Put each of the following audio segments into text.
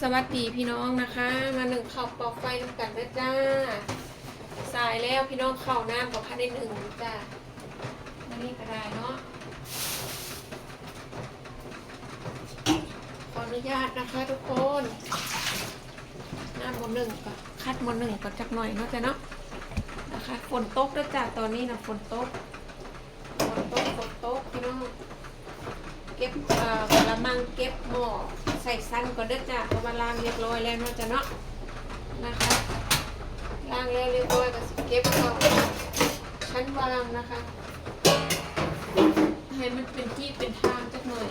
สวัสดีพี่น้องนะคะ มาหนึ่งข้าวปอกไฟน้ำกันนะจ้า สายแล้วพี่น้องเข้าวน้ำกับพันได้หนึ่งจ้ามานี่ก็ได้เนาะ ขออนุญาตนะคะทุกคนน้ำหมดหนึ่งก็คัดหมดหนึ่งก็จักหน่อยเนาะจ้ะเนาะนะคะฝนตกด้วยจ้าตอนนี้นะฝนตกฝนตกฝนตกพี่น้องเก็บเอ่อกระมังเก็บหม้อ ใส่สั้นก่อนเด้อจ้ะเพราะว่าล้างเรียบร้อยแล้วเนาะจ้ะเนาะนะคะล้างแล้วเรียบร้อยก็สิเก็บเข้าชั้นวางนะคะให้มันเป็นที่เป็นทางจักหน่อย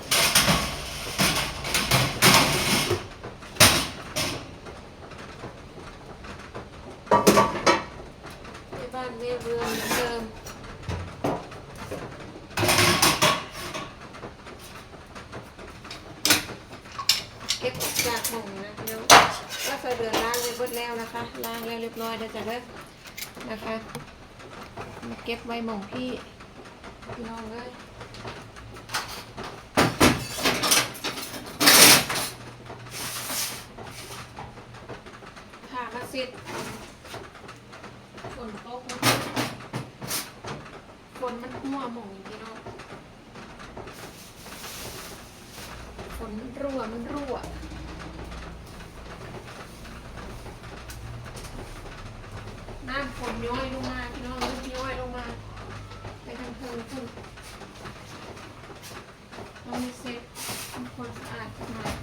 ในบ้านแม่เรือเหมือนเดิม เก็บจากหม่งนะพี่น้องก็ใส่เดือนล้างเรียบร้อยแล้วนะคะล้างแล้วเรียบร้อยเดี๋ยวจะเลิกนะคะมาเก็บไว้หม่องพี่พี่น้องเลยผ่ามาสิฝนตกนะฝนมันหัวหม่องพี่น้อง ฝนมันรั่วมันรั่วน้ำฝนย้อยลงมาพี่น้องเริ่มย้อยลงมา ไปทางเทิงขึ้นเราไม่เซ็ตทำความสะอาดกันหน่อย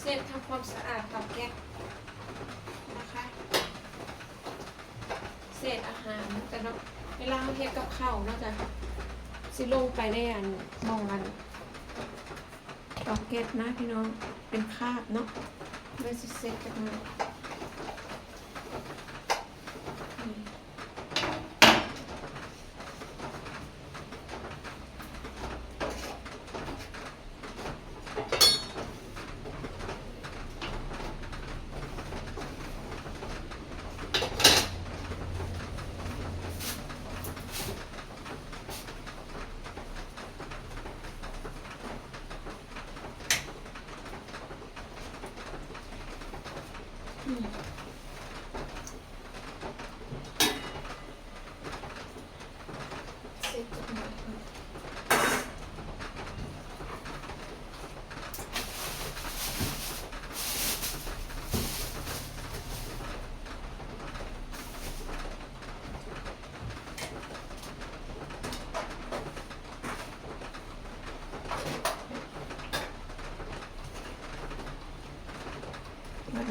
เซ็ตทำ ความสะอาดกับแก๊สนะคะ เศษอาหารแต่เนาเวลาเราเฮ็ดกับข้าวเนาะจ้ะสิลงไปในอันหมองกันตอกเก็ตนะพี่น้องเป็นคาบเนาะเลยสิเสร็จกันมา Mm-hmm.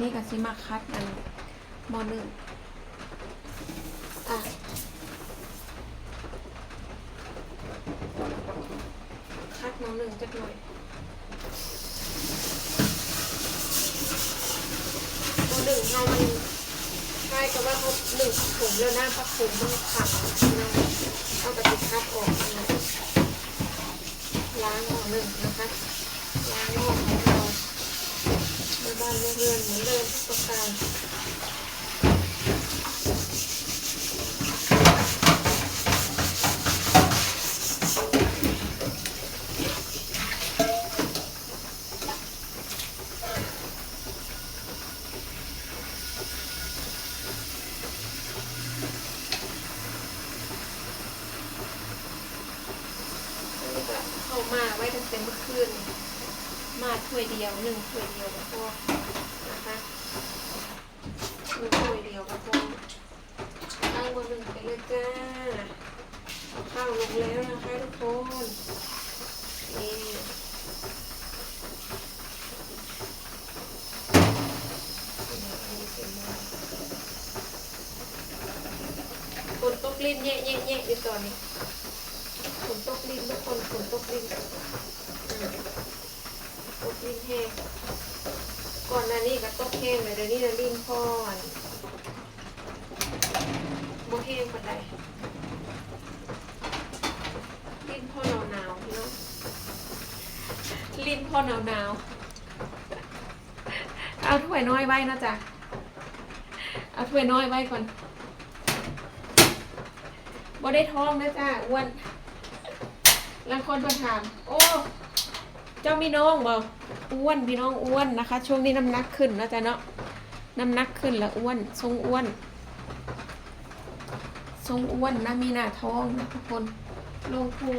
นนี้ก็สิมาคัดอันหมอหนึ่งอะคัดหมอหนึ่งจักหน่อยหมอหนึ่งเรามันใช่กับว่าเขาหนึ่งผมแล้วหน้าพักผมมันขัดนะเอากระติกคัดออกนะล้างหมอหนึ่งนะคะล้างออกให้เร ในบ้านในเรือนเหมือนเดิมทุกประการอันเข้ามาไว้ตั้งแต่เมื่อคืน มาถ้วยเดียวหนึ่งถ้วยเดียวก็พอนะคะหนึ่งถ้วยเดียวก็พอตั้งบนหนึ่งไปเลยจ้าเอาข้าวลงแล้วนะคะทุกคนนี่คนตกลิ้นแย่แย่แย่อยู่ตอนนี้ฝนตกลิ้นทุกคนฝนตกลิ้น ลิ้นแห้งก่อนหน้านี้ก็ตกแห้งเลยเดี๋ยวนี้นะลิ้นพอนบ่แห้งปานใดลิ้นพ่อหนาวหๆพี่น้องลิ้นพ่อหนาวหนาวเอาถ้วยน้อยไว้นะจ๊ะเอาถ้วยน้อยไว้ก่อนบ่ได้ท้องนะจ้ะอ้วนแล้วคนคนถาม โอ้ เจ้ามีน้องบ่อ้วนพี่น้องอ้วนนะคะ ช่วงนี้น้ำหนักขึ้นนะจ๊ะเนาะน้ำหนักขึ้นแล้วอ้วน ทรงอ้วน ทรงอ้วนนะมีหน้าท้องนะทุกคนลงพุง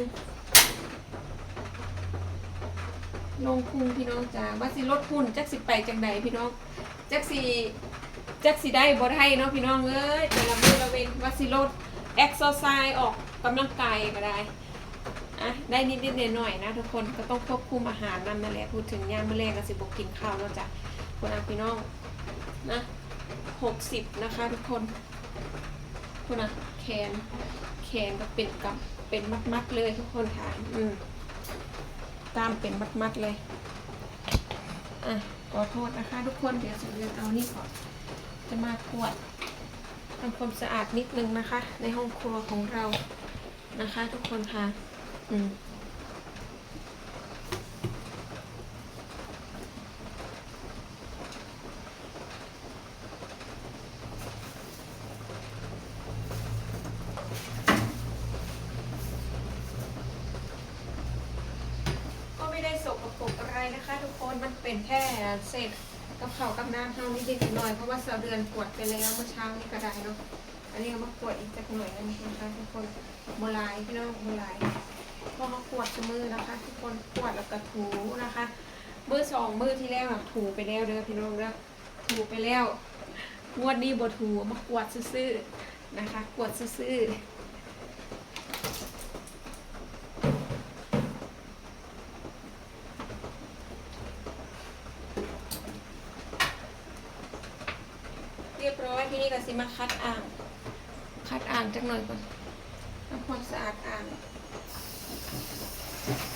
ลงพุงพี่น้องจ้าว่าสิลดหุ่นจักสิไปจังใดพี่น้องจักสิจักสิได้บ่ได้เนาะพี่น้องเอ้ยแต่ละมือละเว้นว่าสิลดเอ็กซ์ไซส์ออกกำลังกายก็ได้ อะได้นิดนิดหน่อยๆนะทุกคนก็ต้องควบคุมอาหารนั่นแหละพูดถึงย่ามมื้อแรกก็สิบ่กินข้าวแล้วจ้ะคนอะพี่น้องนะหกสิบนะคะทุกคนคนอะแขนแขนก็เป็นกับเป็นมัดๆเลยทุกคนค่ะอืมกล้ามเป็นมัดๆเลยอะขอโทษนะคะ ทุกคนเดี๋ยวจะเรียนเอานี่ก่อนจะมากวดทำความสะอาดนิดนึงนะคะ ในห้องครัวของเรานะคะ ทุกคนค่ะ อืมก็ไม่ได้สกปรกอะไรนะคะ ทุกคนมันเป็นแค่เศษกับเขาวกับน้ำเท่านี้นิดหน่อยเพราะว่าเสาเดือนกวดไปแล้วเมื่อเช้านี้ก็ได้เนาะอันนี้เอามากวดอีกจักหน่อยนึงนะคะทุกคนโมลายพี่น้องโมลาย พอมากวดมือนะคะ ทุกคนกวดแล้วก็ถูนะคะมือสองมือที่แล้วถูไปแล้วเด้อพี่น้องเด้อถูไปแล้วงวดนี้บ่ถูมากวดซื่อๆนะคะกวดซื่อเรียบร้อยที่นี่ก็สิมาคัดอ่าง คัดอ่างจักหน่อยก่อนทำความสะอาดอ่าง Thank you.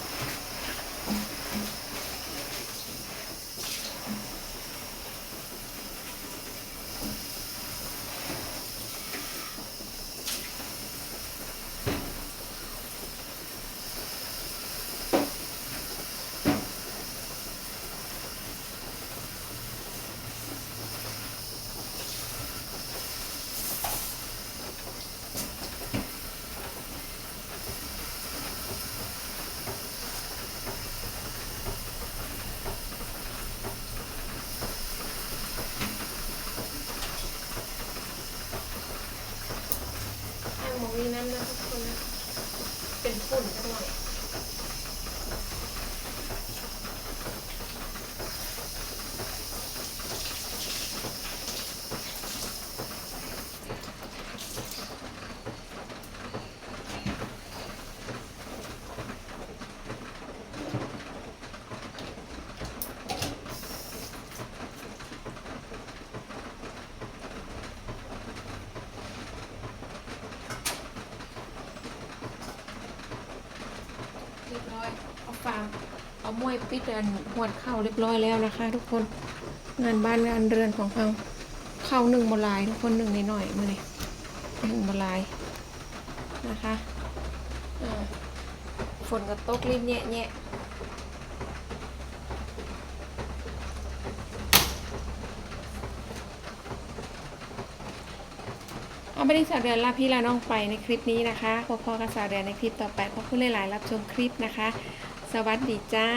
มองนี้นั่นนะทุกคนนะเป็นฝุ่นจังหมดย เรียบร้อย เอาฟางเอามวยปิดอันหวดเข้าเรียบร้อยแล้วนะคะ ทุกคน งานบ้านงานเรือนของเราเข้าหนึ่งบลายทุกคนหนึ่งนิดหน่อยมาเลยหนึ่งบลายนะคะฝนก็ตกรีบแยะแ nhẹ เไม่ได้สาวเดือนลาพี่ลาน้องไปในคลิปนี้นะคะพอกับสาวเดือนในคลิปต่อไปขอบคุณหลายๆรับชมคลิปนะคะ สวัสดีจ้า